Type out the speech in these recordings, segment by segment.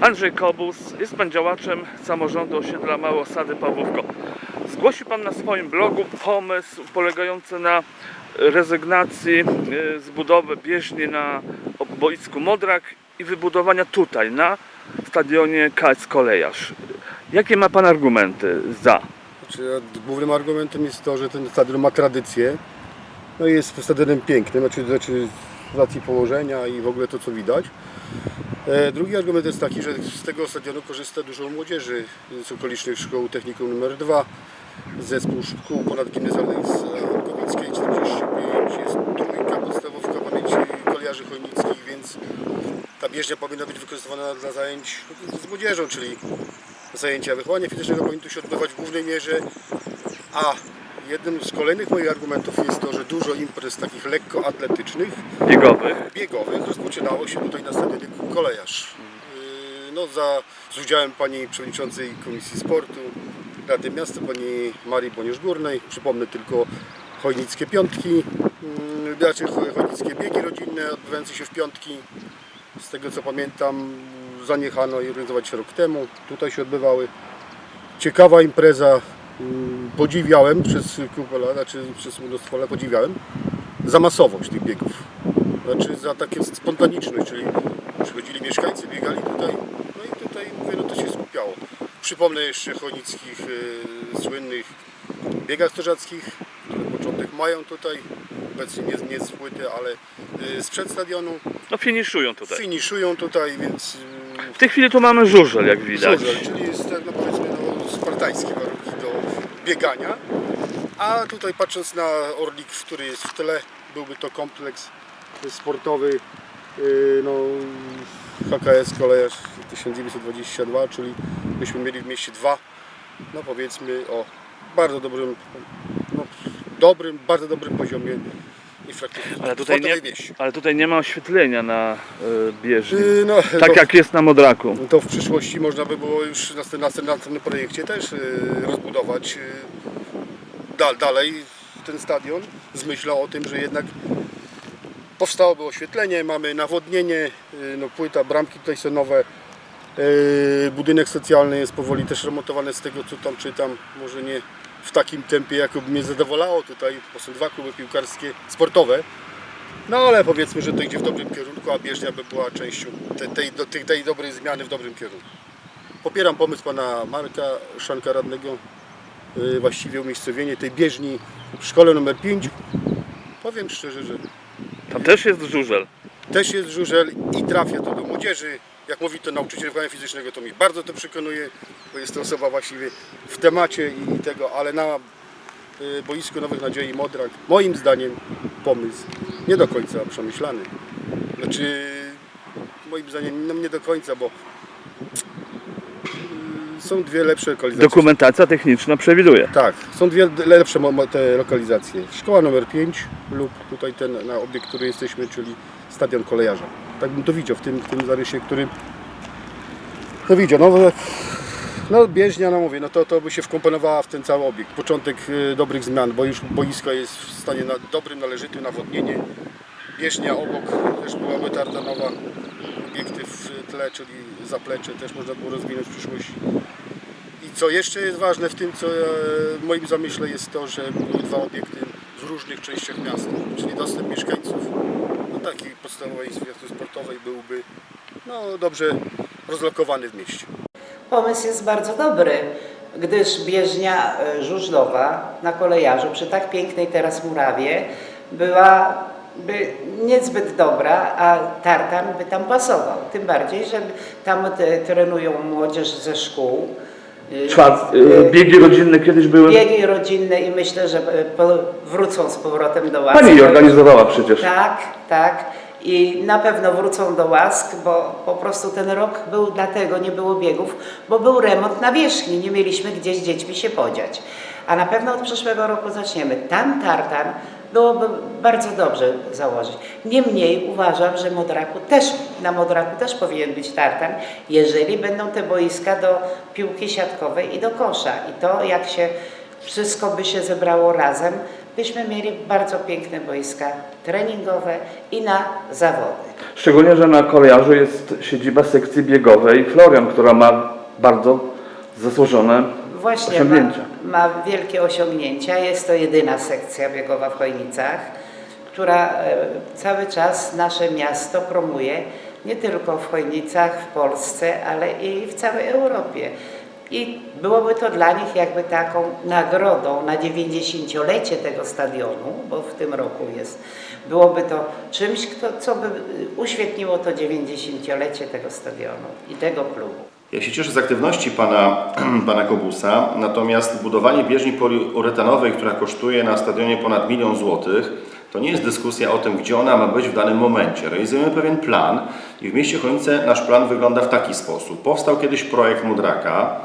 Andrzej Kobus, jest Pan działaczem samorządu osiedla Małosady Pawłówko. Zgłosił Pan na swoim blogu pomysł polegający na rezygnacji e, z budowy bieżni na boisku Modrak i wybudowania tutaj, na stadionie KS Kolejarz. Jakie ma Pan argumenty za? Znaczy, głównym argumentem jest to, że ten stadion ma tradycję. No i jest stadionem pięknym, znaczy, znaczy z racji położenia i w ogóle to co widać. E, drugi argument jest taki, że z tego stadionu korzysta dużo młodzieży z okolicznych szkół technikum nr 2, zespół szkół ponadgimnazjalnych z Orkowickiej 45, jest trójka podstawówka pamięci kolejarzy chojnickich, więc ta bieżnia powinna być wykorzystywana dla zajęć z młodzieżą, czyli zajęcia wychowania fizycznego powinny tu się odbywać w głównej mierze, a jednym z kolejnych moich argumentów jest to, że dużo imprez takich lekkoatletycznych, Biegowych. biegowych rozpoczynało się tutaj na stadionie Kolejarz. Yy, No, za, z udziałem pani przewodniczącej Komisji Sportu Rady Miasta, pani Marii Boniusz-Górnej. Przypomnę tylko chojnickie piątki, znaczy cho- chojnickie biegi rodzinne odbywające się w piątki. Z tego co pamiętam zaniechano je organizować rok temu. Tutaj się odbywały. Ciekawa impreza. Yy, Podziwiałem przez kupę lat, znaczy przez mnóstwo lat podziwiałem za masowość tych biegów. Znaczy za takie spontaniczność, czyli przychodzili mieszkańcy, biegali tutaj, no i tutaj mówię, no to się skupiało. Przypomnę jeszcze chonickich e, słynnych biegach strażackich, które początek mają tutaj, obecnie nie, nie z płyty, ale e, sprzed stadionu. No finiszują tutaj. Finiszują tutaj, więc W tej chwili tu mamy żużel, jak widać. żużel, czyli jest tak, no powiedzmy no, spartańskie warunki biegania. A tutaj patrząc na Orlik, który jest w tle, byłby to kompleks sportowy yy, no, HKS Kolejarz 1922, czyli byśmy mieli w mieście dwa, no powiedzmy o bardzo dobrym, no, dobrym, bardzo dobrym poziomie Ale tutaj, nie, ale tutaj nie ma oświetlenia na y, bieżni. Yy, no, Tak jak jest na Modraku. to w przyszłości można by było już na następnym, projekcie też yy, rozbudować dal, dalej ten stadion. Z myślą o tym, że jednak powstałoby oświetlenie, mamy nawodnienie, yy, no, płyta, bramki tutaj są nowe, yy, budynek socjalny jest powoli też remontowany z tego co tam czytam, może nie w takim tempie jakoby mnie zadowalało tutaj, bo są dwa kluby piłkarskie sportowe, no ale powiedzmy, że to idzie w dobrym kierunku, a bieżnia by była częścią tej, tej, tej, tej dobrej zmiany w dobrym kierunku. Popieram pomysł pana Marka Szanka Radnego, yy, właściwie umiejscowienie tej bieżni w szkole numer 5. Powiem szczerze, że Tam też jest żużel. też jest żużel i trafia to do młodzieży. Jak mówi to nauczyciel wychowania fizycznego, to mi bardzo to przekonuje, bo jest to osoba właściwie w temacie i, i tego, ale na y, boisku Nowych Nadziei Modrak, moim zdaniem pomysł nie do końca przemyślany. Znaczy, moim zdaniem no, nie do końca, bo y, są dwie lepsze lokalizacje. Dokumentacja techniczna przewiduje. Tak, są dwie lepsze te lokalizacje. Szkoła numer 5 lub tutaj ten na obiekt, który jesteśmy, czyli stadion kolejarza. Tak bym to widział w tym, w tym zarysie, którym no widział, no, no bieżnia, no mówię, no to, to by się wkomponowała w ten cały obiekt. Początek y, dobrych zmian, bo już boisko jest w stanie na, dobrym, należytym, nawodnienie. Bieżnia obok też byłaby tartanowa. Obiekty w tle, czyli zaplecze też można było rozwinąć w przyszłości. I co jeszcze jest ważne w tym, co e, moim zamyśle jest to, że były dwa obiekty w różnych częściach miasta, czyli dostęp mieszkańców do takiej podstawowej infrastruktury sportowej byłby no, dobrze rozlokowany w mieście. Pomysł jest bardzo dobry, gdyż bieżnia e, żużlowa na kolejarzu przy tak pięknej teraz murawie byłaby niezbyt dobra, a tartan by tam pasował. Tym bardziej, że tam trenują młodzież ze szkół. Czwart, y, biegi rodzinne kiedyś były. Biegi rodzinne i myślę, że e, wrócą z powrotem do łask. Pani je organizowała przecież. Tak, tak. I na pewno wrócą do łask, bo po prostu ten rok był dlatego, nie było biegów, bo był remont nawierzchni, nie mieliśmy gdzie z dziećmi się podziać. A na pewno od przyszłego roku zaczniemy. Tam tartan byłoby bardzo dobrze założyć. Niemniej uważam, że Modraku też, na Modraku też powinien być tartan, jeżeli będą te boiska do piłki siatkowej i do kosza. I to jak się wszystko by się zebrało razem, byśmy mieli bardzo piękne boiska treningowe i na zawody. Szczególnie, że na kolejarzu jest siedziba sekcji biegowej Florian, która ma bardzo zasłużone Właśnie ma, ma wielkie osiągnięcia. Jest to jedyna sekcja biegowa w Chojnicach, która e, cały czas nasze miasto promuje nie tylko w Chojnicach, w Polsce, ale i w całej Europie. I byłoby to dla nich jakby taką nagrodą na 90-lecie tego stadionu, bo w tym roku jest. Byłoby to czymś, kto, co by uświetniło to 90-lecie tego stadionu i tego klubu. Ja się cieszę z aktywności pana, pana Kobusa, natomiast budowanie bieżni poliuretanowej, która kosztuje na stadionie ponad milion złotych, to nie jest dyskusja o tym, gdzie ona ma być w danym momencie. Realizujemy pewien plan i w mieście Chojnice nasz plan wygląda w taki sposób. Powstał kiedyś projekt Mudraka,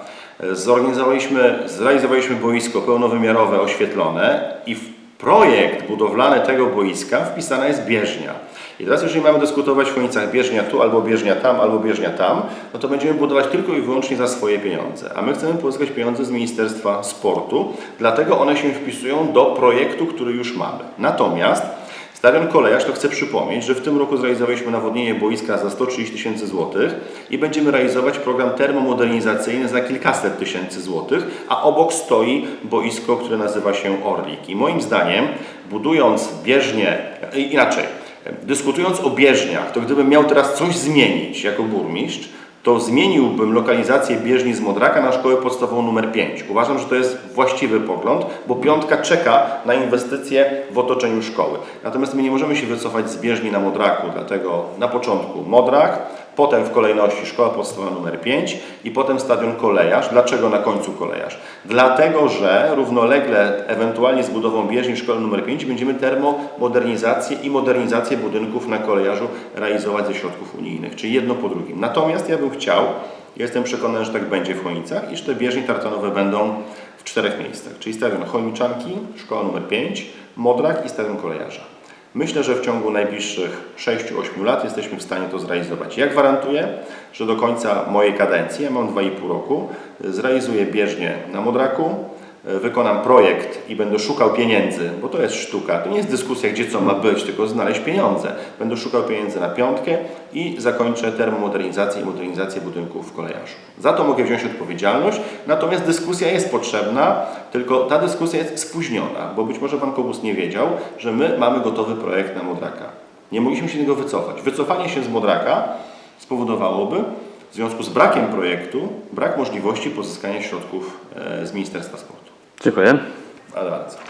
zorganizowaliśmy, zrealizowaliśmy boisko pełnowymiarowe, oświetlone i w projekt budowlany tego boiska wpisana jest bieżnia. I teraz jeżeli mamy dyskutować w Chojnicach bieżnia tu, albo bieżnia tam, albo bieżnia tam, no to będziemy budować tylko i wyłącznie za swoje pieniądze. A my chcemy pozyskać pieniądze z Ministerstwa Sportu, dlatego one się wpisują do projektu, który już mamy. Natomiast Stadion Kolejarz, to chcę przypomnieć, że w tym roku zrealizowaliśmy nawodnienie boiska za 130 tysięcy złotych i będziemy realizować program termomodernizacyjny za kilkaset tysięcy złotych, a obok stoi boisko, które nazywa się Orlik. I moim zdaniem, budując bieżnie, e, inaczej, dyskutując o bieżniach, to gdybym miał teraz coś zmienić jako burmistrz, to zmieniłbym lokalizację bieżni z Modraka na szkołę podstawową numer 5. Uważam, że to jest właściwy pogląd, bo piątka czeka na inwestycje w otoczeniu szkoły. Natomiast my nie możemy się wycofać z bieżni na Modraku, dlatego na początku Modrak, potem w kolejności szkoła podstawowa numer 5 i potem stadion kolejarz. Dlaczego na końcu kolejarz? Dlatego, że równolegle ewentualnie z budową bieżni szkoły numer 5 będziemy termomodernizację i modernizację budynków na kolejarzu realizować ze środków unijnych, czyli jedno po drugim. Natomiast ja bym chciał, jestem przekonany, że tak będzie w Chojnicach, iż te bieżnie tartanowe będą w czterech miejscach, czyli stadion Chojniczanki, szkoła numer 5, Modrak i stadion kolejarza. Myślę, że w ciągu najbliższych 6-8 lat jesteśmy w stanie to zrealizować. Ja gwarantuję, że do końca mojej kadencji, ja mam 2,5 roku, zrealizuję bieżnię na Modraku, wykonam projekt i będę szukał pieniędzy, bo to jest sztuka, to nie jest dyskusja, gdzie co ma być, tylko znaleźć pieniądze. Będę szukał pieniędzy na piątkę i zakończę termomodernizację i modernizację budynków w kolejarzu. Za to mogę wziąć odpowiedzialność, natomiast dyskusja jest potrzebna, tylko ta dyskusja jest spóźniona, bo być może Pan Kobus nie wiedział, że my mamy gotowy projekt na Modraka. Nie mogliśmy się tego wycofać. Wycofanie się z Modraka spowodowałoby w związku z brakiem projektu, brak możliwości pozyskania środków e, z Ministerstwa Sportu. Dziękuję. Ale bardzo.